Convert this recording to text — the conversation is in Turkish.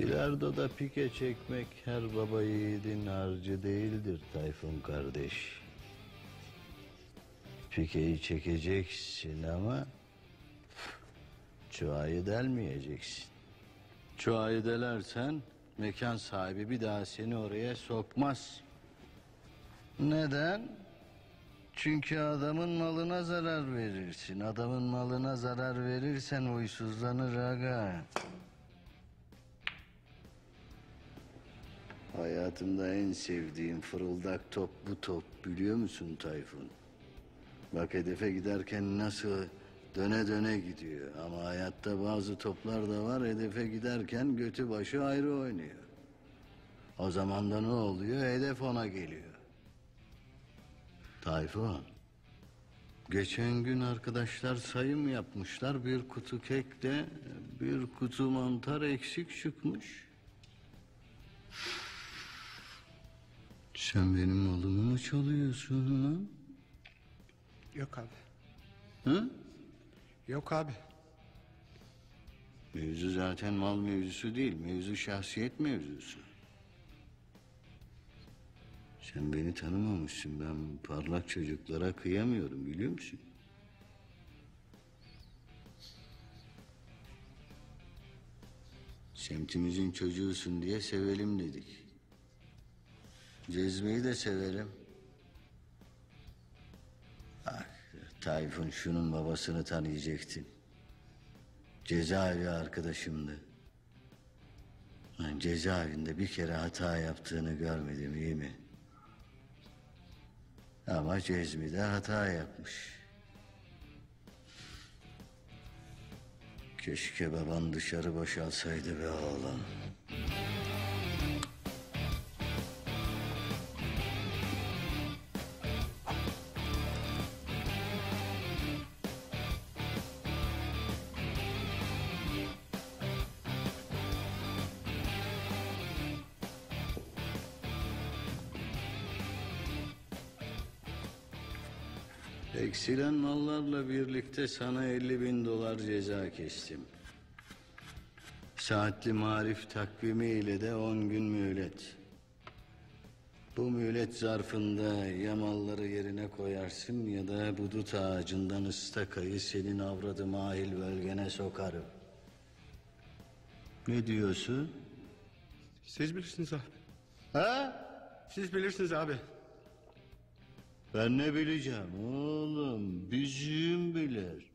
Bilardo'da pike çekmek her baba yiğidin harcı değildir Tayfun kardeş. Pikeyi çekeceksin ama çuayı delmeyeceksin. Çuayı delersen mekan sahibi bir daha seni oraya sokmaz. Neden? Çünkü adamın malına zarar verirsin. Adamın malına zarar verirsen huysuzlanır aga. Hayatımda en sevdiğim fırıldak top bu top biliyor musun Tayfun? Bak hedefe giderken nasıl döne döne gidiyor. Ama hayatta bazı toplar da var hedefe giderken götü başı ayrı oynuyor. O zaman da ne oluyor? Hedef ona geliyor. Tayfun. Geçen gün arkadaşlar sayım yapmışlar. Bir kutu kekle bir kutu mantar eksik çıkmış. Sen benim malımı mı çalıyorsun lan? Yok abi. Hı? Yok abi. Mevzu zaten mal mevzusu değil. Mevzu şahsiyet mevzusu. Sen beni tanımamışsın. Ben parlak çocuklara kıyamıyorum biliyor musun? Semtimizin çocuğusun diye sevelim dedik. Cezmeyi de severim. Ah, Tayfun şunun babasını tanıyacaktın. Cezaevi arkadaşımdı. Cezaevinde bir kere hata yaptığını görmedim iyi mi? Ama Cezmi de hata yapmış. Keşke baban dışarı boşalsaydı be oğlum. Eksilen mallarla birlikte sana 50 bin dolar ceza kestim. Saatli marif takvimiyle de 10 gün mühlet. Bu mühlet zarfında ya malları yerine koyarsın ya da bu dut ağacından ıstakayı senin avradı mahil bölgene sokarım. Ne diyorsun? Siz bilirsiniz abi. Ha? Siz bilirsiniz abi. Ben ne bileceğim oğlum bizim bilir.